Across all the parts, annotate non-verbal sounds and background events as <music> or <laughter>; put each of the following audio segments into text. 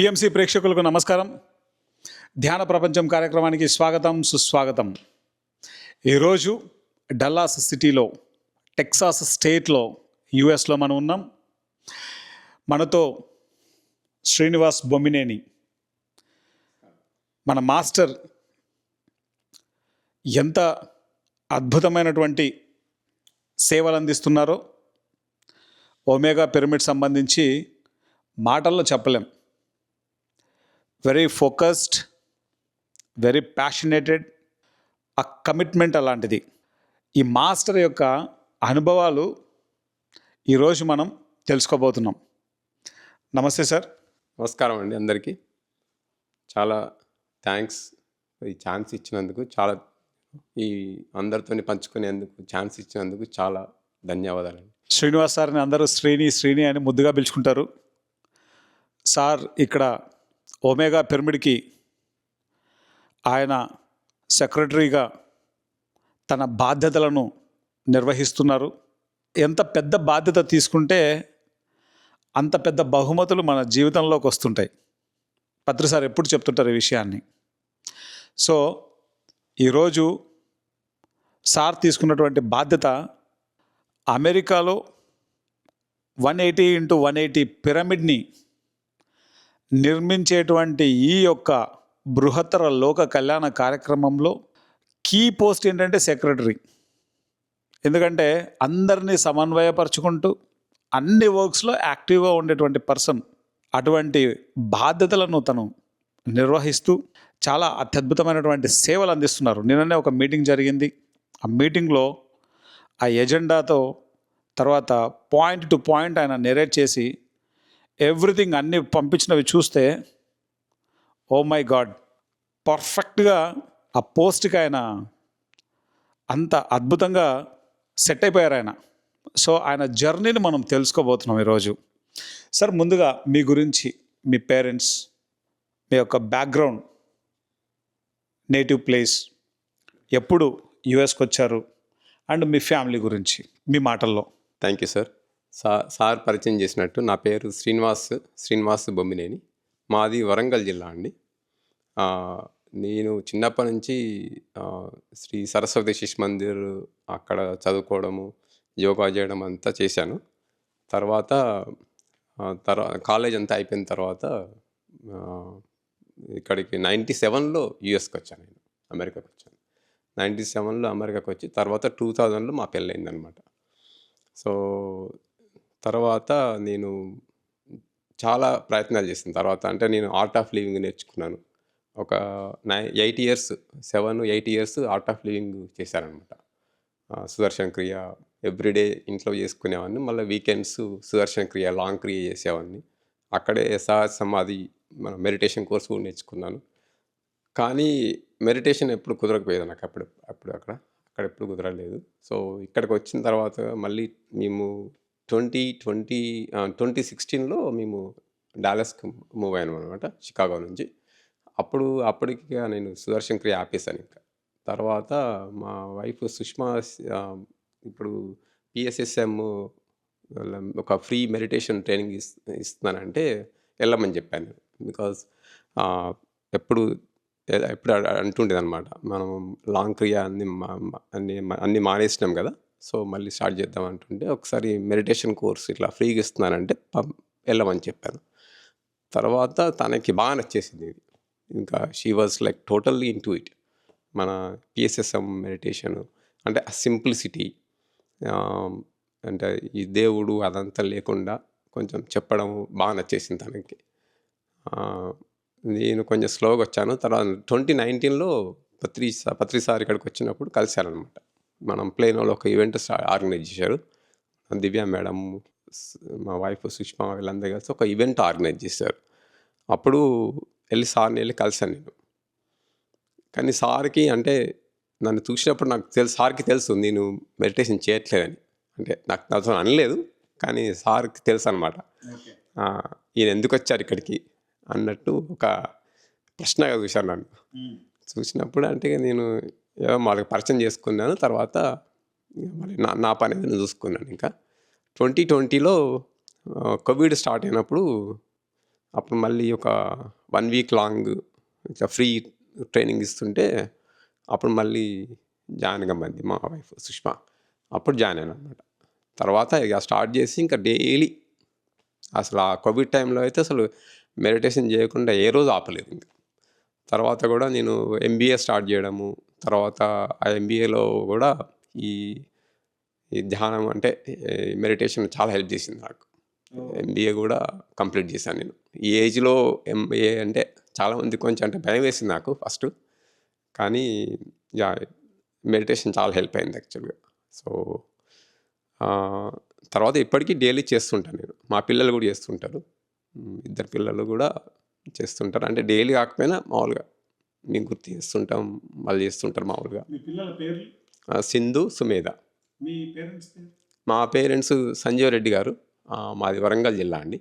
PMC ప్రేక్షకులకు నమస్కారం. ధ్యాన ప్రపంచం కార్యక్రమానికి స్వాగతం సుస్వాగతం. ఈరోజు డల్లాస్ సిటీలో టెక్సాస్ స్టేట్లో యుఎస్లో మనం ఉన్నాం. మనతో శ్రీనివాస్ బొమ్మినేని మన మాస్టర్ ఎంత అద్భుతమైనటువంటి సేవలు అందిస్తున్నారో ఒమేగా పిరమిడ్ సంబంధించి మాటల్లో చెప్పలేం. వెరీ ఫోకస్డ్ వెరీ ప్యాషనేటెడ్ ఆ కమిట్మెంట్ అలాంటిది. ఈ మాస్టర్ యొక్క అనుభవాలు ఈరోజు మనం తెలుసుకోబోతున్నాం. నమస్తే సార్. నమస్కారం అండి అందరికీ. చాలా థ్యాంక్స్ ఈ ఛాన్స్ ఇచ్చినందుకు చాలా ఈ అందరితోని పంచుకునేందుకు ఛాన్స్ ఇచ్చినందుకు చాలా ధన్యవాదాలండి. శ్రీనివాస్ సార్ని అందరూ శ్రీని శ్రీని అని ముద్దుగా పిలుచుకుంటారు. సార్ ఇక్కడ ఒమేగా పిరమిడ్కి ఆయన సెక్రటరీగా తన బాధ్యతలను నిర్వహిస్తున్నారు. ఎంత పెద్ద బాధ్యత తీసుకుంటే అంత పెద్ద బహుమతులు మన జీవితంలోకి వస్తుంటాయి. పత్రి సార్ ఎప్పుడు చెప్తుంటారు ఈ విషయాన్ని? సో ఈరోజు సార్ తీసుకున్నటువంటి బాధ్యత అమెరికాలో one eighty into one eighty పిరమిడ్ని నిర్మించేటువంటి ఈ యొక్క బృహత్తర లోక కళ్యాణ కార్యక్రమంలో కీ పోస్ట్ ఏంటంటే సెక్రటరీ. ఎందుకంటే అందరినీ సమన్వయపరుచుకుంటూ అన్ని వర్క్స్లో యాక్టివ్గా ఉండేటువంటి పర్సన్ అటువంటి బాధ్యతలను తను నిర్వహిస్తూ చాలా అత్యద్భుతమైనటువంటి సేవలు అందిస్తున్నారు. నిన్ననే ఒక మీటింగ్ జరిగింది. ఆ మీటింగ్లో ఆ ఎజెండాతో తర్వాత పాయింట్ టు పాయింట్ ఆయన నెరేట్ చేసి ఎవ్రీథింగ్ అన్నీ పంపించినవి చూస్తే ఓ మై గాడ్ పర్ఫెక్ట్గా ఆ పోస్ట్కి ఆయన అంత అద్భుతంగా సెట్ అయిపోయారు ఆయన. సో ఆయన జర్నీని మనం తెలుసుకోబోతున్నాం ఈరోజు. సార్ ముందుగా మీ గురించి మీ పేరెంట్స్ మీ యొక్క బ్యాక్గ్రౌండ్ నేటివ్ ప్లేస్ ఎప్పుడు యుఎస్కి వచ్చారు అండ్ మీ ఫ్యామిలీ గురించి మీ మాటల్లో. Thank you sir. Saw sir పరిచయం చేసినట్టు నా పేరు శ్రీనివాస్ శ్రీనివాస్ బొమ్మినేని. మాది వరంగల్ జిల్లా అండి. నేను చిన్నప్పటి నుంచి శ్రీ సరస్వతి శిశు మందిర్ అక్కడ చదువుకోవడము యోగా చేయడం అంతా చేశాను. తర్వాత తర్వాత కాలేజ్ అంతా అయిపోయిన తర్వాత ఇక్కడికి నైంటీ సెవెన్లో యుఎస్కి వచ్చాను నేను అమెరికాకి వచ్చాను. నైంటీ సెవెన్లో అమెరికాకి వచ్చి తర్వాత టూ థౌజండ్లో మా పెళ్ళయిందనమాట. సో తర్వాత నేను చాలా ప్రయత్నాలు చేసిన తర్వాత అంటే నేను ఆర్ట్ ఆఫ్ లివింగ్ నేర్చుకున్నాను. ఒక నై eight years seven eight years art of living చేశానమాట Sudarshan క్రియ ఎవ్రీడే ఇంట్లో చేసుకునేవాడిని. మళ్ళీ వీకెండ్స్ సుదర్శన్ క్రియ లాంగ్ క్రియ చేసేవాడిని. అక్కడే సహజ సమాధి మన మెడిటేషన్ కోర్స్ కూడా నేర్చుకున్నాను. కానీ మెడిటేషన్ ఎప్పుడు కుదరకపోయేది నాకు అప్పుడు అప్పుడు అక్కడ. అక్కడ ఎప్పుడు కుదరలేదు. సో ఇక్కడికి వచ్చిన తర్వాత మళ్ళీ మేము ట్వంటీ ట్వంటీ ట్వంటీ సిక్స్టీన్లో మేము డాలస్కి మూవ్ అయ్యాను అనమాట చికాగో నుంచి. అప్పుడు అప్పటికి నేను సుదర్శన్ క్రియ ఆపేశాను ఇంకా. తర్వాత మా వైఫ్ సుష్మా ఇప్పుడు పిఎస్ఎస్ఎం ఒక ఫ్రీ మెడిటేషన్ ట్రైనింగ్ ఇస్ ఇస్తున్నానంటే వెళ్ళమని చెప్పాను. బికాజ్ ఎప్పుడు ఎప్పుడు అంటుండేది అనమాట మనం లాంగ్ క్రియ అన్ని మా- అన్ని అన్ని మానేసినాం కదా. సో మళ్ళీ స్టార్ట్ చేద్దాం అంటుంటే ఒకసారి మెడిటేషన్ కోర్స్ ఇట్లా ఫ్రీగా ఇస్తున్నానంటే వెళ్ళమని చెప్పాను. తర్వాత తనకి బాగా నచ్చేసింది ఇది. ఇంకా she was like totally in to it మన పిఎస్ఎస్ఎం మెడిటేషన్ అంటే సింప్లిసిటీ అంటే ఈ దేవుడు అదంతా లేకుండా కొంచెం చెప్పడం బాగా నచ్చేసింది తనకి. నేను కొంచెం స్లోగా వచ్చాను. తర్వాత ట్వంటీ నైన్టీన్లో పత్రి పత్రిసారి ఇక్కడికి వచ్చినప్పుడు అనమాట మనం ప్లేన్లో ఒక ఈవెంట్ ఆర్గనైజ్ చేశారు. దివ్య మేడం మా వైఫ్ సుష్మా వీళ్ళందరూ కలిసి ఒక ఈవెంట్ ఆర్గనైజ్ చేశారు. అప్పుడు వెళ్ళి సార్ని వెళ్ళి కలిశాను నేను. కానీ సార్కి అంటే నన్ను చూసినప్పుడు నాకు తెలుసు సార్కి తెలుసు నేను మెడిటేషన్ చేయట్లేదని. అంటే నాకు నాతో అనలేదు కానీ సార్కి తెలుసు అనమాట ఈయన ఎందుకు వచ్చారు ఇక్కడికి అన్నట్టు ఒక ప్రశ్నగా చూశాను నన్ను. చూసినప్పుడు అంటే నేను వాళ్ళకి పరిచయం చేసుకున్నాను. తర్వాత మళ్ళీ నా నా పని నేను చూసుకున్నాను ఇంకా. ట్వంటీ ట్వంటీలో కోవిడ్ స్టార్ట్ అయినప్పుడు అప్పుడు మళ్ళీ ఒక వన్ వీక్ లాంగ్ ఇట్లా ఫ్రీ ట్రైనింగ్ ఇస్తుంటే అప్పుడు మళ్ళీ జాయిన్ కమ్మంది మా వైఫ్ సుష్మా. అప్పుడు జాయిన్ అయినా అనమాట తర్వాత ఇక స్టార్ట్ చేసి ఇంకా డైలీ అసలు ఆ కోవిడ్ టైంలో అయితే అసలు మెడిటేషన్ చేయకుండా ఏ రోజు ఆపలేదు ఇంకా. తర్వాత కూడా నేను ఎంబీఏ స్టార్ట్ చేయడము తర్వాత ఆ ఎంబీఏలో కూడా ఈ ఈ ధ్యానం అంటే మెడిటేషన్ చాలా హెల్ప్ చేసింది నాకు. ఎంబీఏ కూడా కంప్లీట్ చేశాను నేను. ఈ ఏజ్లో ఎంబీఏ అంటే చాలామంది కొంచెం అంటే భయం వేసింది నాకు ఫస్ట్. కానీ యా మెడిటేషన్ చాలా హెల్ప్ అయింది యాక్చువల్గా. సో తర్వాత ఇప్పటికీ డైలీ చేస్తుంటాను నేను. మా పిల్లలు కూడా చేస్తుంటారు. ఇద్దరు పిల్లలు కూడా చేస్తుంటారు. అంటే డైలీ కాకపోయినా మామూలుగా మేము గుర్తు చేస్తుంటాం వాళ్ళు చేస్తుంటారు మామూలుగా. మీ పిల్లల పేర్లు? ఆ, సింధు సుమేధ. మీ పేరెంట్స్ పేరు? మా పేరెంట్స్ సంజీవ్ రెడ్డి గారు ఆ, మాది వరంగల్ జిల్లా అండి.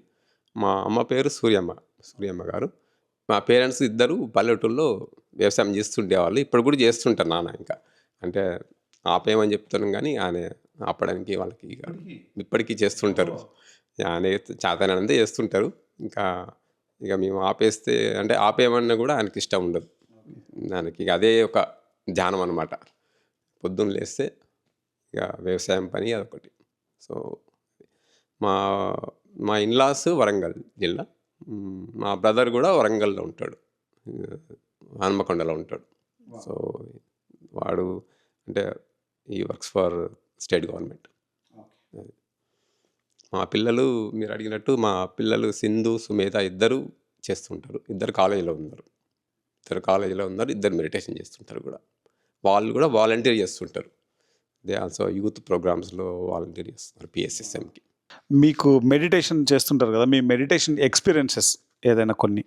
మా అమ్మ పేరు సూర్యమ్మ సూర్యమ్మ గారు. మా పేరెంట్స్ ఇద్దరు పల్లెటూరులో వ్యవసాయం చేస్తుండేవాళ్ళు ఇప్పుడు కూడా చేస్తుంటారు నాన్న ఇంకా. అంటే ఆపేయమని చెప్తాను కానీ ఆయన ఆపడానికి వాళ్ళకి ఇక ఇప్పటికీ? చేస్తుంటారు. ఆయన చేతనంతా చేస్తుంటారు. ఇంకా ఇక మేము ఆపేస్తే అంటే ఆపేయమన్నా కూడా ఆయనకి ఇష్టం ఉండదు. దానికి ఇక అదే ఒక ధ్యానం అనమాట పొద్దున్న లేస్తే ఇక వ్యవసాయం పని అదొకటి. సో మా మా ఇన్లాస్ వరంగల్ జిల్లా. మ్, మా బ్రదర్ కూడా వరంగల్లో ఉంటాడు. హనుమకొండలో ఉంటాడు. సో వాడు అంటే ఈ వర్క్స్ ఫర్ స్టేట్ గవర్నమెంట్. మా పిల్లలు మీరు అడిగినట్టు మా పిల్లలు సింధు సుమేధ ఇద్దరు చేస్తుంటారు. ఇద్దరు కాలేజీలో ఉన్నారు. ఇద్దరు కాలేజీలో ఉన్నారు ఇద్దరు మెడిటేషన్ చేస్తుంటారు కూడా. వాళ్ళు కూడా వాలంటీర్ చేస్తుంటారు. దే ఆల్సో యూత్ ప్రోగ్రామ్స్లో వాలంటీర్ చేస్తున్నారు పిఎస్ఎస్ఎంకి మీకు మెడిటేషన్ చేస్తుంటారు కదా మీ మెడిటేషన్ ఎక్స్పీరియన్సెస్ ఏదైనా కొన్ని?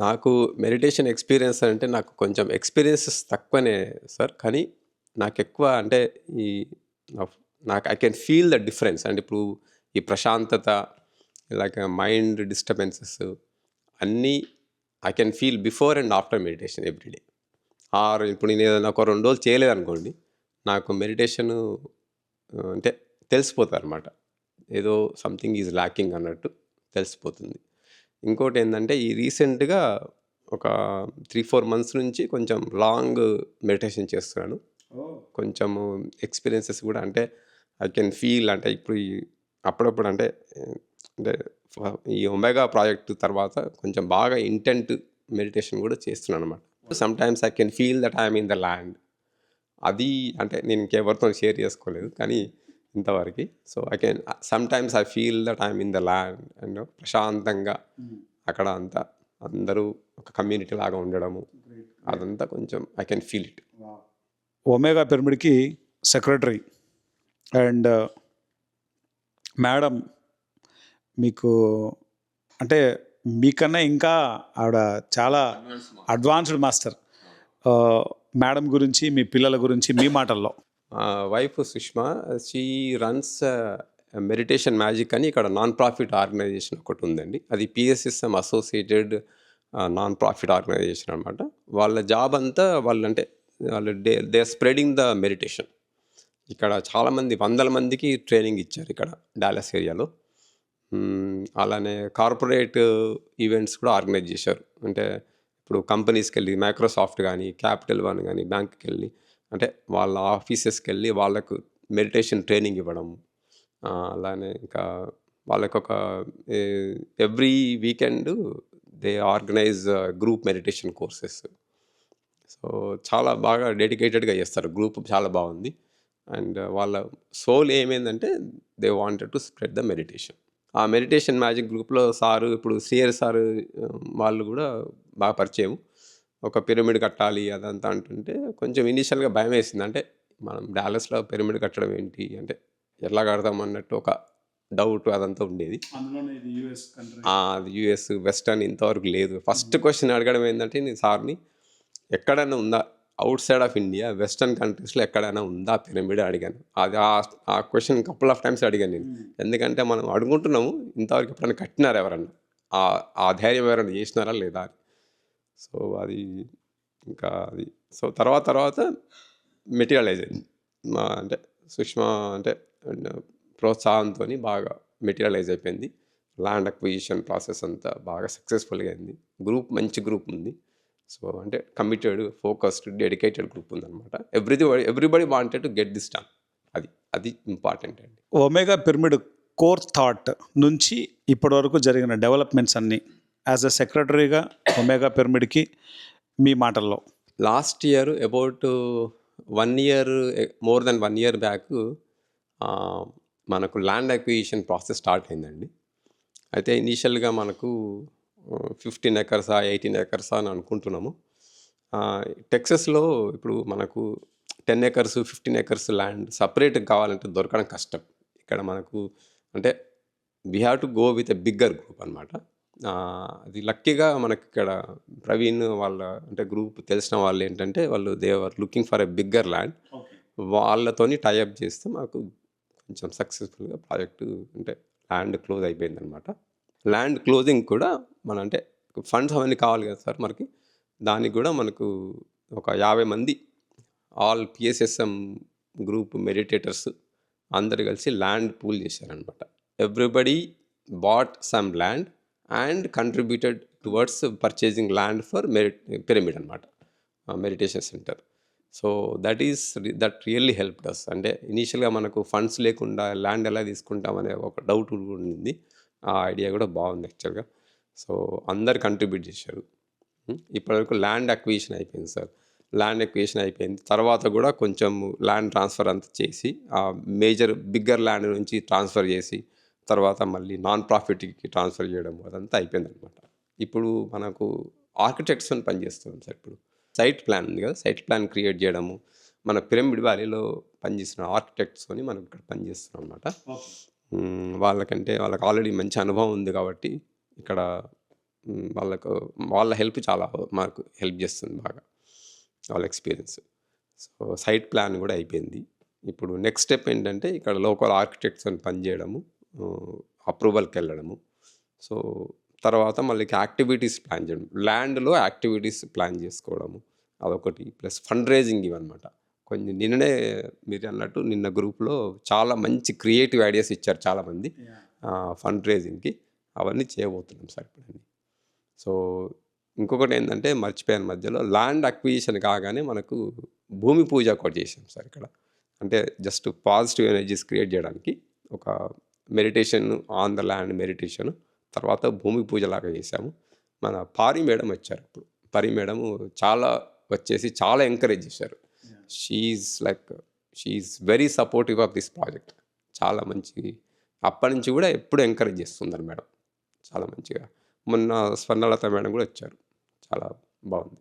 నాకు మెడిటేషన్ ఎక్స్పీరియన్స్ అంటే నాకు కొంచెం ఎక్స్పీరియన్సెస్ తక్కువనే సార్ కానీ నాకు ఎక్కువ అంటే ఈ నాకు I can feel the difference. అంటే ఇప్పుడు ఈ ప్రశాంతత లైక్ మైండ్ డిస్టర్బెన్సెస్ అన్నీ I can feel before and after meditation everyday or ఇప్పుడు నేను ఏదైనా ఒక రెండు రోజులు చేయలేదనుకోండి నాకు మెడిటేషన్ అంటే తెలిసిపోతుంది అనమాట ఏదో సంథింగ్ ఈజ్ ల్యాకింగ్ అన్నట్టు తెలిసిపోతుంది. ఇంకోటి ఏంటంటే ఈ రీసెంట్గా ఒక త్రీ ఫోర్ మంత్స్ నుంచి కొంచెం లాంగ్ మెడిటేషన్ చేస్తున్నాను. కొంచెము ఎక్స్పీరియన్సెస్ కూడా అంటే ఐ కెన్ ఫీల్ అంటే ఇప్పుడు అప్పుడప్పుడు అంటే అంటే ఈ ఒమేగా ప్రాజెక్ట్ తర్వాత కొంచెం బాగా ఇంటెంట్ మెడిటేషన్ కూడా చేస్తున్నాను అనమాట sometimes I can feel that I'm in the land అది అంటే నేను ఇంకెవరితో షేర్ చేసుకోలేదు కానీ ఇంతవరకు. So I can sometimes I feel that I'm in the land and ప్రశాంతంగా అక్కడ అంతా అందరూ ఒక కమ్యూనిటీ లాగా ఉండడము. అదంతా కొంచెం I can feel it omega పిరమిడ్కి secretary and madam మీకు అంటే మీకన్నా ఇంకా ఆవిడ చాలా అడ్వాన్స్డ్ మాస్టర్. మేడం గురించి మీ పిల్లల గురించి మీ మాటల్లో. Wife Sushma she runs meditation magic అని ఇక్కడ నాన్ ప్రాఫిట్ ఆర్గనైజేషన్ ఒకటి ఉందండి. అది PSSM associated non profit organization అనమాట వాళ్ళ జాబ్ అంతా వాళ్ళు అంటే వాళ్ళు they they spreading the meditation. ఇక్కడ చాలామంది వందల మందికి ట్రైనింగ్ ఇచ్చారు ఇక్కడ డాలస్ ఏరియాలో. అలానే కార్పొరేట్ ఈవెంట్స్ కూడా ఆర్గనైజ్ చేశారు. అంటే ఇప్పుడు కంపెనీస్కి వెళ్ళి మైక్రోసాఫ్ట్ కానీ క్యాపిటల్ వన్ కానీ బ్యాంక్కి వెళ్ళి అంటే వాళ్ళ ఆఫీసెస్కి వెళ్ళి వాళ్ళకు మెడిటేషన్ ట్రైనింగ్ ఇవ్వడం. అలానే ఇంకా వాళ్ళకు ఒక every weekend they organize group meditation courses. So చాలా బాగా డెడికేటెడ్గా చేస్తారు. గ్రూప్ చాలా బాగుంది. అండ్ వాళ్ళ సోల్ ఏమైందంటే they wanted to spread the meditation. ఆ మెడిటేషన్ మ్యాజిక్ గ్రూప్లో సారు ఇప్పుడు సిఆర్ సారు వాళ్ళు కూడా బాగా పరిచయం. ఒక పిరమిడ్ కట్టాలి అదంతా అంటుంటే కొంచెం ఇనీషియల్గా భయం వేసింది. అంటే మనం డాలస్లో పిరమిడ్ కట్టడం ఏంటి? అంటే ఎట్లా కడతాం అన్నట్టు ఒక డౌట్ అదంతా ఉండేది. అది యుఎస్ వెస్టర్న్ ఇంతవరకు లేదు. ఫస్ట్ క్వశ్చన్ అడగడం ఏంటంటే నేను సార్ని ఎక్కడైనా ఉందా? Outside of India western కంట్రీస్లో ఎక్కడైనా ఉందా? పిరమిడ్ అడిగాను. అది ఆ- ఆ క్వశ్చన్ కపుల్ ఆఫ్ టైమ్స్ అడిగాను నేను. ఎందుకంటే మనం అడుగుంటున్నాము ఇంతవరకు ఎప్పుడైనా కట్టినారు ఎవరన్నా? ఆ ధైర్యం ఎవరైనా చేసినారా లేదా అని. సో అది ఇంకా అది. సో తర్వాత తర్వాత మెటీరియలైజ్ అయింది. మా అంటే సుష్మా అంటే ప్రోత్సాహంతో బాగా మెటీరియలైజ్ అయిపోయింది. ల్యాండ్ అక్విజిషన్ ప్రాసెస్ అంతా బాగా సక్సెస్ఫుల్గా అయింది. గ్రూప్ మంచి గ్రూప్ ఉంది. సో అంటే కమిటెడ్ ఫోకస్డ్ డెడికేటెడ్ గ్రూప్ ఉందన్నమాట. Every everybody wanted to get this done అది అది ఇంపార్టెంట్ అండి. ఒమేగా పిరమిడ్ కోర్ థాట్ నుంచి ఇప్పటివరకు జరిగిన డెవలప్మెంట్స్ అన్నీ యాజ్ అ సెక్రటరీగా ఒమేగా పిరమిడ్కి మీ మాటల్లో. Last year about one year more then one year back మనకు ల్యాండ్ అక్విజిషన్ ప్రాసెస్ స్టార్ట్ అయిందండి. అయితే ఇనీషియల్గా మనకు ఫిఫ్టీన్ ఎకర్సా ఎయిటీన్ ఎకర్సా అని అనుకుంటున్నాము. టెక్సస్లో ఇప్పుడు మనకు ten acres fifteen acres land separate కావాలంటే దొరకడం కష్టం. ఇక్కడ మనకు అంటే we have to go with a bigger group అనమాట అది లక్కీగా మనకి ఇక్కడ ప్రవీణ్ వాళ్ళ అంటే గ్రూప్ తెలిసిన వాళ్ళు ఏంటంటే వాళ్ళు they are looking for a bigger land. వాళ్ళతోని టైఅప్ చేస్తే మాకు కొంచెం సక్సెస్ఫుల్గా ప్రాజెక్టు అంటే ల్యాండ్ క్లోజ్ అయిపోయింది అనమాట ల్యాండ్ క్లోజింగ్ కూడా మన అంటే ఫండ్స్ అవన్నీ కావాలి కదా సార్ మనకి. దానికి కూడా మనకు ఒక యాభై మంది ఆల్ పిఎస్ఎస్ఎం గ్రూప్ మెడిటేటర్స్ అందరు కలిసి ల్యాండ్ పూల్ చేశారనమాట. Everybody bought some land and contributed towards purchasing land for merit pyramid అనమాట. Meditation centre. So that is that really help us. అంటే ఇనీషియల్గా మనకు ఫండ్స్ లేకుండా ల్యాండ్ ఎలా తీసుకుంటామనే ఒక డౌట్ ఉండింది. ఆ ఐడియా కూడా బాగుంది యాక్చువల్గా. సో అందరు కంట్రిబ్యూట్ చేశారు. ఇప్పటివరకు ల్యాండ్ అక్విజిషన్ అయిపోయింది సార్. ల్యాండ్ అక్విజిషన్ అయిపోయింది. తర్వాత కూడా కొంచెం ల్యాండ్ ట్రాన్స్ఫర్ అంతా చేసి ఆ మేజర్ బిగ్గర్ ల్యాండ్ నుంచి ట్రాన్స్ఫర్ చేసి తర్వాత మళ్ళీ నాన్ ప్రాఫిట్కి ట్రాన్స్ఫర్ చేయడం అదంతా అయిపోయింది అనమాట ఇప్పుడు మనకు ఆర్కిటెక్ట్స్ అని పనిచేస్తున్నాం సార్ ఇప్పుడు. సైట్ ప్లాన్ ఉంది కదా సైట్ ప్లాన్ క్రియేట్ చేయడము. మన పిరమిడ్ వ్యాలీలో పనిచేస్తున్న ఆర్కిటెక్ట్స్తోని మనం ఇక్కడ పనిచేస్తున్నాం అనమాట వాళ్ళకంటే వాళ్ళకి ఆల్రెడీ మంచి అనుభవం ఉంది కాబట్టి ఇక్కడ వాళ్ళకు వాళ్ళ హెల్ప్ చాలా మాకు హెల్ప్ చేస్తుంది బాగా వాళ్ళ ఎక్స్పీరియన్స్. సో సైట్ ప్లాన్ కూడా అయిపోయింది. ఇప్పుడు నెక్స్ట్ స్టెప్ ఏంటంటే ఇక్కడ లోకల్ ఆర్కిటెక్ట్స్ అని పనిచేయడము అప్రూవల్కి వెళ్ళడము. సో తర్వాత మళ్ళీ యాక్టివిటీస్ ప్లాన్ చేయడం. ల్యాండ్లో యాక్టివిటీస్ ప్లాన్ చేసుకోవడము అదొకటి. ప్లస్ ఫండ్ రేజింగ్ ఇవన్నమాట. కొంచెం నిన్ననే మీరు అన్నట్టు నిన్న గ్రూప్లో చాలా మంచి క్రియేటివ్ ఐడియాస్ ఇచ్చారు చాలామంది. ఫండ్ రేజింగ్కి. అవన్నీ చేయబోతున్నాం సార్ ఇప్పుడు సో ఇంకొకటి ఏంటంటే మర్చిపోయాను మధ్యలో. ల్యాండ్ అక్విజిషన్ కాగానే మనకు భూమి పూజ ఒకటి చేసాం సార్ ఇక్కడ. అంటే జస్ట్ పాజిటివ్ ఎనర్జీస్ క్రియేట్ చేయడానికి ఒక meditation on the land meditation తర్వాత భూమి పూజ లాగా చేసాము మన పారి మేడం వచ్చారు ఇప్పుడు. పరి మేడం చాలా వచ్చేసి చాలా ఎంకరేజ్ చేశారు. She like she very supportive of this project చాలా మంచి అప్పటి నుంచి కూడా ఎప్పుడు ఎంకరేజ్ చేస్తున్నారు మేడం. చాలా మంచిగా. మొన్న స్వర్ణలత మేడం కూడా వచ్చారు. చాలా బాగుంది.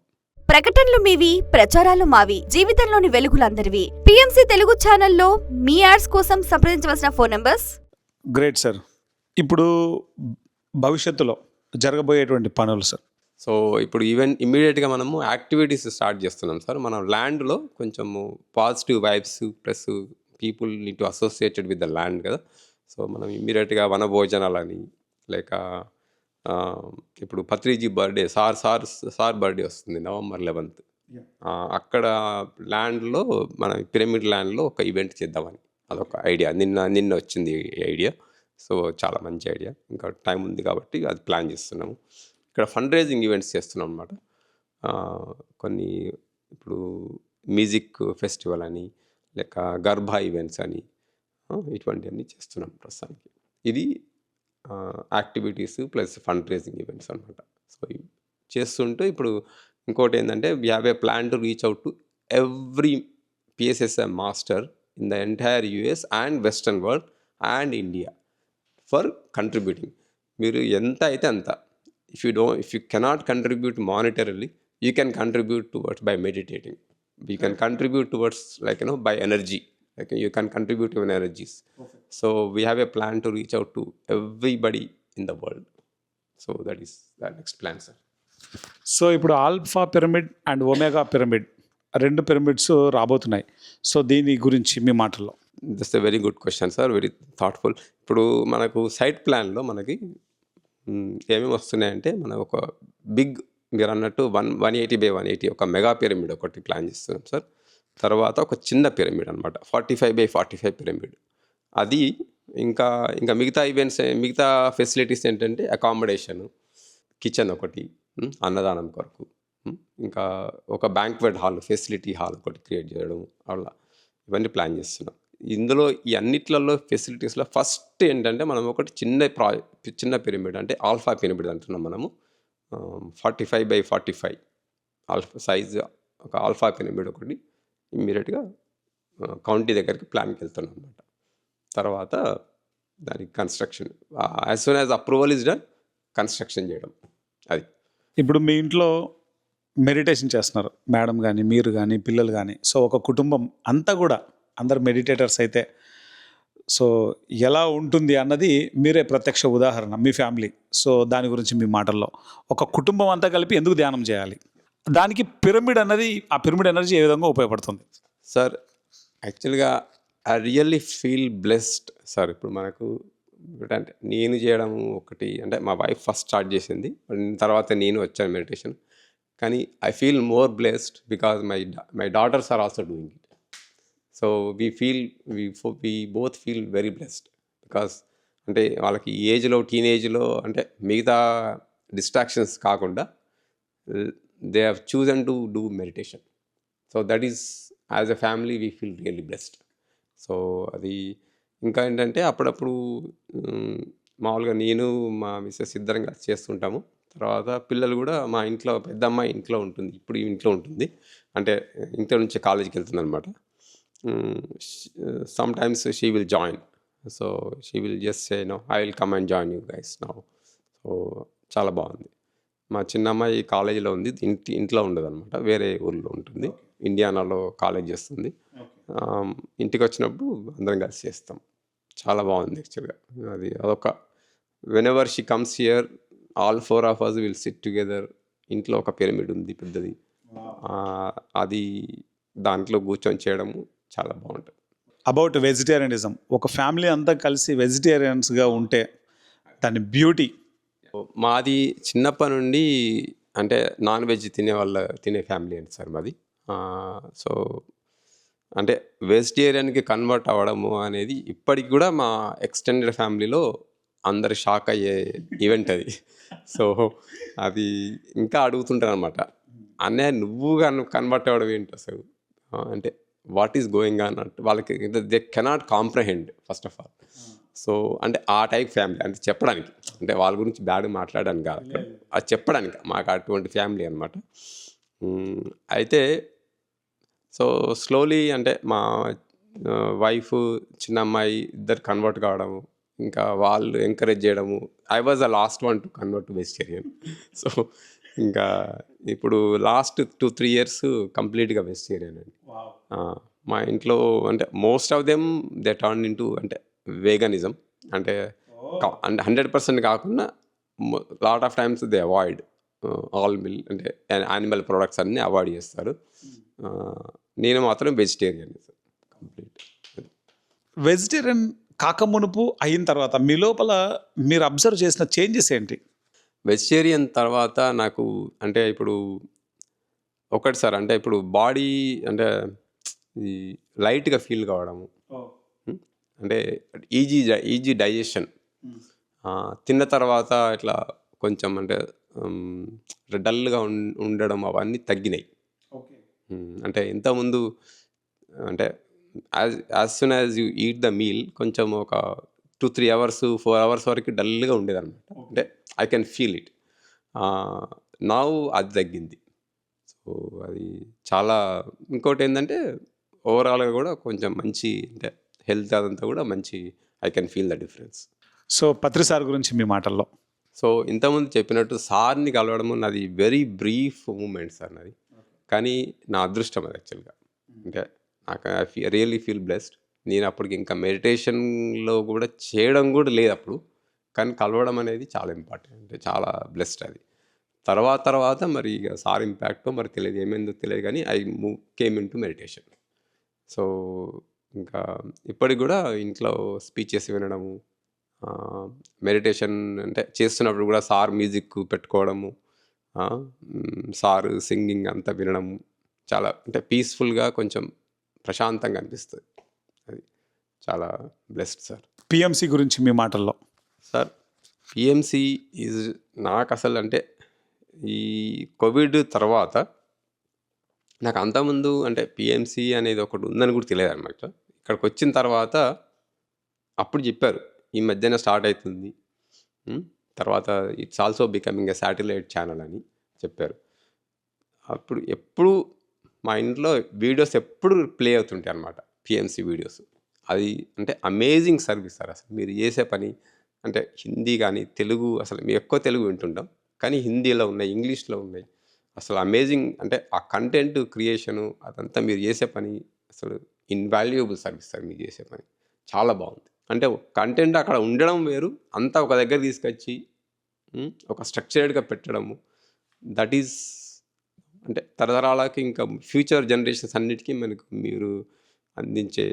ప్రకటనలు మీవి ప్రచారాలు మావి జీవితంలోని వెలుగులందరివి. పిఎంసి తెలుగు ఛానల్లో మీ యాడ్స్ కోసం సంప్రదించవలసిన ఫోన్ నంబర్స్? గ్రేట్ సార్ ఇప్పుడు భవిష్యత్తులో జరగబోయేటువంటి పనులు సార్ సో ఇప్పుడు ఈవెన్ ఇమ్మీడియట్గా మనము యాక్టివిటీస్ స్టార్ట్ చేస్తున్నాం సార్. మనం ల్యాండ్లో కొంచెము positive vibes plus people need to associated with the land కదా. సో మనం ఇమ్మీడియట్గా వనభోజనాలని లేక ఆ, ఇప్పుడు Patriji birthday sir sir sir birthday వస్తుంది నవంబర్ లెవెన్త్. అక్కడ ల్యాండ్లో మన పిరమిడ్ ల్యాండ్లో ఒక ఈవెంట్ చేద్దామని అదొక ఐడియా. నిన్న నిన్న వచ్చింది ఐడియా. సో చాలా మంచి ఐడియా. ఇంకా టైం ఉంది కాబట్టి అది ప్లాన్ చేస్తున్నాము. ఇక్కడ ఫండ్ రైజింగ్ ఈవెంట్స్ చేస్తున్నాం అనమాట కొన్ని ఇప్పుడు మ్యూజిక్ ఫెస్టివల్ అని లేక గర్భా ఈవెంట్స్ అని ఇటువంటివన్నీ చేస్తున్నాం ప్రస్తుతానికి. ఇది activities plus fund raising events అనమాట సో చేస్తుంటే ఇప్పుడు ఇంకోటి ఏంటంటే we have a plan to reach out to every PSSM master in the entire US and western world and India for contributing మీరు ఎంత అయితే అంత if you do if you cannot contribute monetarily you can contribute towards by meditating you can contribute towards like you know by energy like you can contribute your energies. So we have a plan to reach out to everybody in the world. So that is the next plan sir. So ఇప్పుడు alpha pyramid and omega pyramid రెండు pyramids రాబోతున్నాయి. So దీని గురించి మీ మాటల్లో. This a very good question sir very thoughtful ఇప్పుడు మనకు site ప్లాన్లో మనకి ఏమేమి వస్తున్నాయంటే మనం ఒక బిగ్ మీరు అన్నట్టు one one eighty by one eighty ఒక మెగా పిరమిడ్ ఒకటి ప్లాన్ చేస్తున్నాం సార్. తర్వాత ఒక చిన్న పిరమిడ్ అనమాట forty five by forty five pyramid. అది ఇంకా ఇంకా మిగతా ఈవెంట్స్ మిగతా ఫెసిలిటీస్ ఏంటంటే అకామిడేషన్ కిచెన్ ఒకటి అన్నదానం కొరకు ఇంకా ఒక బ్యాంక్వెట్ హాల్ ఫెసిలిటీ హాల్ ఒకటి క్రియేట్ చేయడం అలా ఇవన్నీ ప్లాన్ చేస్తున్నాం. ఇందులో ఈ అన్నిట్లలో ఫెసిలిటీస్లో ఫస్ట్ ఏంటంటే మనం ఒకటి చిన్న ప్రా చిన్న పిరమిడ్ అంటే ఆల్ఫా పిరమిడ్ అంటున్నాం మనము. Forty five by forty five. Alpha size ఒక ఆల్ఫా పిరమిడ్ ఒకటి ఇమ్మీడియట్గా కౌంటీ దగ్గరికి ప్లాన్కి వెళ్తున్నాం అనమాట తర్వాత దానికి construction as soon as approval is done construction చేయడం. అది. ఇప్పుడు మీ ఇంట్లో మెడిటేషన్ చేస్తున్నారు మేడం కానీ మీరు కానీ పిల్లలు కానీ సో ఒక కుటుంబం అంతా కూడా అందరు మెడిటేటర్స్ అయితే. సో ఎలా ఉంటుంది అన్నది మీరే ప్రత్యక్ష ఉదాహరణ మీ ఫ్యామిలీ. సో దాని గురించి మీ మాటల్లో. ఒక కుటుంబం అంతా కలిపి ఎందుకు ధ్యానం చేయాలి? దానికి పిరమిడ్ అన్నది ఆ పిరమిడ్ ఎనర్జీ ఏ విధంగా ఉపయోగపడుతుంది? సార్ యాక్చువల్గా I really feel blessed. Sir ఇప్పుడు మనకు అంటే నేను చేయడం ఒకటి అంటే మా వైఫ్ ఫస్ట్ స్టార్ట్ చేసింది. తర్వాత నేను వచ్చాను మెడిటేషన్. కానీ I feel more blessed because my my daughters are also doing it. So we feel we we both feel very blessed because అంటే వాళ్ళకి ఈ ఏజ్లో టీనేజ్లో అంటే మిగతా డిస్ట్రాక్షన్స్ కాకుండా they have chosen to do meditation so that is as a family we feel really blessed so అది ఇంకా ఏంటంటే అప్పుడప్పుడు మామూలుగా నేను మా మిస్సెస్ ఇద్దరం కలిసి చేస్తుంటాము. తర్వాత పిల్లలు కూడా మా ఇంట్లో పెద్ద అమ్మాయి ఇంట్లో ఉంటుంది. ఇప్పుడు ఇంట్లో ఉంటుంది. అంటే ఇంట్లో నుంచి కాలేజీకి వెళ్తుంది అనమాట sometimes she will join so she will just say no I will come and join you guys now so చాలా బాగుంది. మా చిన్న అమ్మాయి కాలేజీలో ఉంది. ఇంటి ఇంట్లో ఉండదు అనమాట వేరే ఊర్లో ఉంటుంది. ఇండియానాలో కాలేజ్ చేస్తుంది ఇంటికి వచ్చినప్పుడు అందరం కలిసి చేస్తాం. చాలా బాగుంది యాక్చువల్గా. అది అదొక whenever she comes here all four of us will sit together ఇంట్లో ఒక పిరమిడ్ ఉంది పెద్దది. అది దాంట్లో కూర్చొని చేయడము చాలా బాగుంటుంది. అబౌట్ వెజిటేరియనిజం ఒక ఫ్యామిలీ అంతా కలిసి వెజిటేరియన్స్గా ఉంటే దాని బ్యూటీ మాది చిన్నప్పటి నుండి అంటే నాన్ వెజ్ తినే వాళ్ళ తినే ఫ్యామిలీ అండి సార్ మాది. సో అంటే వెజిటేరియన్కి కన్వర్ట్ అవ్వడము అనేది ఇప్పటికి కూడా మా ఎక్స్టెండెడ్ ఫ్యామిలీలో అందరు షాక్ అయ్యే ఈవెంట్ అది. <laughs> సో అది ఇంకా అడుగుతుంటారు అనమాట అన్నయ్య నువ్వు కన్వర్ట్ అవ్వడం ఏంటి అసలు? అంటే వాట్ ఈస్ గోయింగ్ ఆన్ అంటే వాళ్ళకి they cannot comprehend first of all so అంటే ఆ టైప్ ఫ్యామిలీ అంటే చెప్పడానికి. అంటే వాళ్ళ గురించి బ్యాడ్ మాట్లాడడానికి కాదు అక్కడ. అది చెప్పడానికి మాకు అటువంటి ఫ్యామిలీ అనమాట అయితే సో స్లోలీ అంటే మా వైఫ్ చిన్న అమ్మాయి ఇద్దరు కన్వర్ట్ కావడం ఇంకా వాళ్ళు ఎంకరేజ్ చేయడము. I was the last one to convert to vegetarian so ఇంకా ఇప్పుడు లాస్ట్ టూ త్రీ ఇయర్స్ కంప్లీట్గా వెజిటేరియన్ అండి. మా ఇంట్లో అంటే most of them they turn into అంటే వేగనిజం అంటే అంటే హండ్రెడ్ పర్సెంట్ కాకుండా lot of times they avoid all milk అంటే యానిమల్ ప్రొడక్ట్స్ అన్నీ అవాయిడ్ చేస్తారు. ఆ, నేను మాత్రం వెజిటేరియన్ కంప్లీట్ వెజిటేరియన్ కాకమునుపు అయిన తర్వాత మీ లోపల మీరు అబ్జర్వ్ చేసిన చేంజెస్ ఏంటి? వెజిటేరియన్ తర్వాత నాకు అంటే ఇప్పుడు ఒకటి సార్ అంటే ఇప్పుడు బాడీ అంటే ఈ లైట్గా ఫీల్ కావడము. అంటే ఈజీ ఈజీ డైజెషన్. తిన్న తర్వాత ఇట్లా కొంచెం అంటే డల్గా ఉండడం అవన్నీ తగ్గినాయి. అంటే ఇంతకుముందు అంటే as as soon as you eat the meal కొంచెం ఒక two three hours four hours వరకు డల్గా ఉండేదన్నమాట. అంటే ఐ కెన్ ఫీల్ ఇట్ నా అది తగ్గింది. సో అది చాలా ఇంకోటి ఏంటంటే ఓవరాల్గా కూడా కొంచెం మంచి అంటే హెల్త్ అదంతా కూడా మంచి I can feel the difference so Patri sir గురించి మీ మాటల్లో. సో ఇంతకుముందు చెప్పినట్టు సార్ని కలవడము నాది వెరీ బ్రీఫ్ మూమెంట్ సార్ నాది. కానీ నా అదృష్టం అది యాక్చువల్గా అంటే నాకు ఐ ఫీ రియల్లీ ఫీల్ బ్లెస్డ్ నేను అప్పటికి ఇంకా మెడిటేషన్లో కూడా చేయడం కూడా లేదు అప్పుడు. కానీ కలవడం అనేది చాలా ఇంపార్టెంట్. అంటే చాలా బ్లెస్డ్ అది. తర్వాత తర్వాత మరి ఇక సార్ ఇంపాక్టో మరి తెలియదు. ఏమైందో తెలియదు కానీ ఐ మూ came into meditation. So ఇంకా ఇప్పటికి కూడా ఇంట్లో స్పీచెస్ వినడము మెడిటేషన్ అంటే చేస్తున్నప్పుడు కూడా సార్ మ్యూజిక్ పెట్టుకోవడము సార్ సింగింగ్ అంతా వినడము చాలా అంటే పీస్ఫుల్గా కొంచెం ప్రశాంతంగా అనిపిస్తుంది. చాలా బ్లెస్డ్ సార్ పిఎంసి గురించి మీ మాటల్లో. సార్ పిఎంసి ఈజ్ నాకు అసలు అంటే ఈ కోవిడ్ తర్వాత నాకు అంతకుముందు అంటే పిఎంసి అనేది ఒకటి ఉందని కూడా తెలియదు అనమాట. ఇక్కడికి వచ్చిన తర్వాత అప్పుడు చెప్పారు ఈ మధ్యన స్టార్ట్ అవుతుంది. తర్వాత it's also becoming a satellite channel అని చెప్పారు. అప్పుడు ఎప్పుడు మా ఇంట్లో వీడియోస్ ఎప్పుడు ప్లే అవుతుంటాయి అనమాట పిఎంసి వీడియోస్ అది అంటే అమేజింగ్ సర్వీస్ సార్ అసలు. మీరు చేసే పని అంటే హిందీ కానీ తెలుగు అసలు మేము ఎక్కువ తెలుగు వింటుంటాం. కానీ హిందీలో ఉన్నాయి ఇంగ్లీష్లో ఉన్నాయి. అసలు అమేజింగ్ అంటే ఆ కంటెంట్ క్రియేషను అదంతా మీరు చేసే పని అసలు ఇన్వాల్యుయబుల్ సర్వీస్ సార్ మీరు చేసే పని. చాలా బాగుంది. అంటే కంటెంట్ అక్కడ ఉండడం వేరు అంతా ఒక దగ్గర తీసుకొచ్చి ఒక స్ట్రక్చర్డ్గా పెట్టడము. దట్ ఈస్ అంటే తరతరాలకి ఇంకా ఫ్యూచర్ జనరేషన్స్ అన్నిటికీ మనకు మీరు అందించే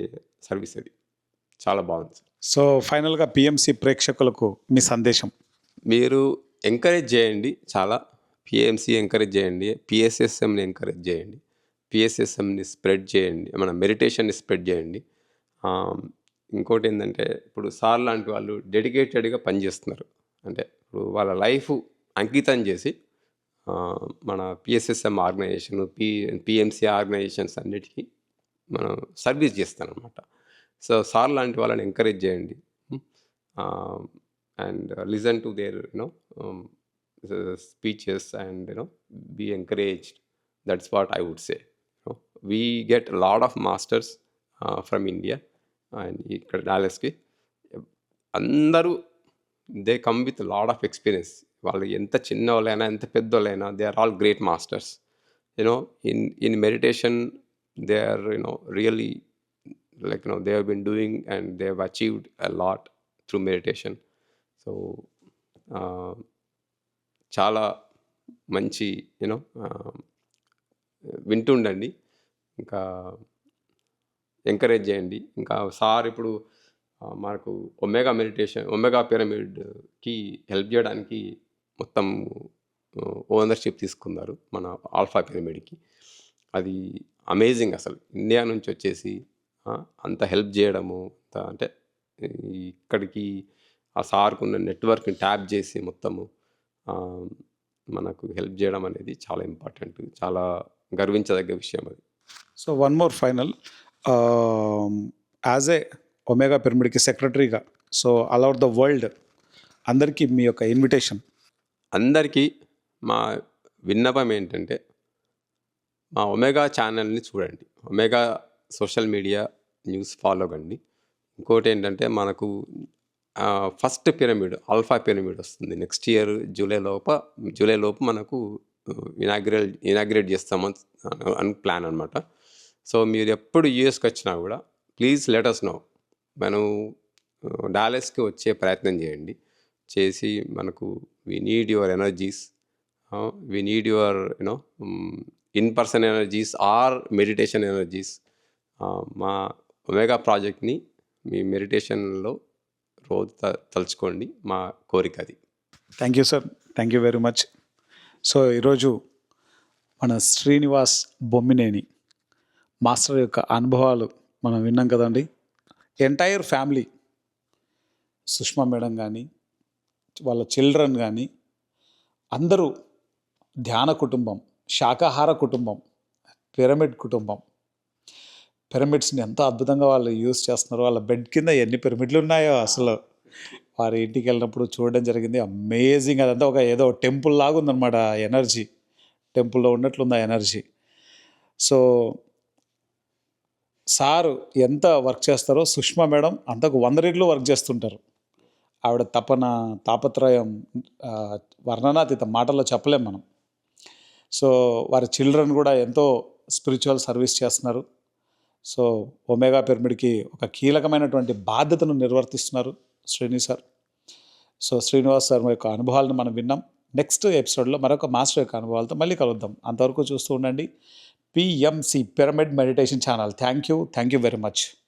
సర్వీస్ అది. చాలా బాగుంది. సార్ సో ఫైనల్గా పిఎంసి ప్రేక్షకులకు మీ సందేశం. మీరు ఎంకరేజ్ చేయండి చాలా. పిఎంసి ఎంకరేజ్ చేయండి. పిఎస్ఎస్ఎంని ఎంకరేజ్ చేయండి. పిఎస్ఎస్ఎంని స్ప్రెడ్ చేయండి. మన మెడిటేషన్ని స్ప్రెడ్ చేయండి. ఇంకోటి ఏంటంటే ఇప్పుడు సార్ లాంటి వాళ్ళు డెడికేటెడ్గా పనిచేస్తున్నారు అంటే ఇప్పుడు వాళ్ళ లైఫ్ అంకితం చేసి మన PSSM organization P PMC organizations అన్నిటికీ మనం సర్వీస్ చేస్తానమాట సో సార్ లాంటి వాళ్ళని ఎంకరేజ్ చేయండి. And listen to their you know speeches and you know be encouraged that's what I would say we get lot of masters from India and ఇక్కడ డాలెస్కి అందరూ they come with lot of experience వాళ్ళు ఎంత చిన్న వాళ్ళైనా ఎంత పెద్దోళ్ళైనా they are all great masters you know in in meditation they are you know really like you know they have been doing and they have achieved a lot through meditation. Um, చాలా మంచి you know um, వింటుండండి. ఇంకా encourage చేయండి. ఇంకా sir ఇప్పుడు మనకు omega meditation omega పిరమిడ్కి help చేయడానికి మొత్తం ఓనర్షిప్ తీసుకున్నారు మన ఆల్ఫా పిరమిడ్కి. అది అమేజింగ్ అసలు. ఇండియా నుంచి వచ్చేసి అంత హెల్ప్ చేయడము అంటే ఇక్కడికి ఆ సార్కు ఉన్న నెట్వర్క్ని ట్యాప్ చేసి మొత్తము మనకు హెల్ప్ చేయడం అనేది చాలా ఇంపార్టెంట్ చాలా గర్వించదగ్గ విషయం అది. So one more final. As a omega పిరమిడ్కి సెక్రటరీగా so all over the world అందరికీ మీ యొక్క ఇన్విటేషన్. అందరికీ మా విన్నపం ఏంటంటే మా ఒమేగా ఛానల్ని చూడండి. Omega social media news follow కండి. ఇంకోటి ఏంటంటే మనకు ఫస్ట్ పిరమిడ్ ఆల్ఫా పిరమిడ్ వస్తుంది. నెక్స్ట్ ఇయర్ జూలై లోప జూలై లోపు మనకు ఇనాగ్రేట్ ఇనాగ్రేట్ చేస్తామని అని ప్లాన్ అనమాట సో మీరు ఎప్పుడు యూఎస్కి వచ్చినా కూడా ప్లీజ్ లెటర్స్ నో. మనం డాలెస్కి వచ్చే ప్రయత్నం చేయండి. చేసి మనకు we need your energies. We need your you know in person energies or meditation energies. మా ఒమేగా ప్రాజెక్ట్ని మీ మెడిటేషన్లో రోజు త- తలుచుకోండి. మా కోరిక అది. Thank you sir. Thank you very much. So ఈరోజు మన శ్రీనివాస్ బొమ్మినేని మాస్టర్ యొక్క అనుభవాలు మనం విన్నాం కదండి. ఎంటైర్ ఫ్యామిలీ సుష్మా మేడం కానీ వాళ్ళ చిల్డ్రన్ కానీ అందరూ ధ్యాన కుటుంబం శాకాహార కుటుంబం పిరమిడ్ కుటుంబం పిరమిడ్స్ని ఎంతో అద్భుతంగా వాళ్ళు యూస్ చేస్తున్నారు వాళ్ళ బెడ్ కింద ఎన్ని పిరమిడ్లు ఉన్నాయో అసలు. వారి ఇంటికి వెళ్ళినప్పుడు చూడడం జరిగింది. అమేజింగ్ అదంతా ఒక ఏదో టెంపుల్ లాగా ఉందన్నమాట ఎనర్జీ. టెంపుల్లో ఉన్నట్లుంది ఆ ఎనర్జీ. సో సారు ఎంత వర్క్ చేస్తారో సుష్మా మేడం అంతకు వంద రెట్లు వర్క్ చేస్తుంటారు. ఆవిడ తపన తాపత్రయం వర్ణనాతీత మాటల్లో చెప్పలేం మనం. సో వారి చిల్డ్రన్ కూడా ఎంతో స్పిరిచువల్ సర్వీస్ చేస్తున్నారు. సో ఒమేగా పిరమిడ్కి ఒక కీలకమైనటువంటి బాధ్యతను నిర్వర్తిస్తున్నారు Srini sir. So Srinivas sir యొక్క అనుభవాలను మనం విన్నాం. నెక్స్ట్ ఎపిసోడ్లో మరొక మాస్టర్ యొక్క అనుభవాలతో మళ్ళీ కలుద్దాం. అంతవరకు చూస్తూ ఉండండి. PMC pyramid meditation channel. Thank you thank you very much.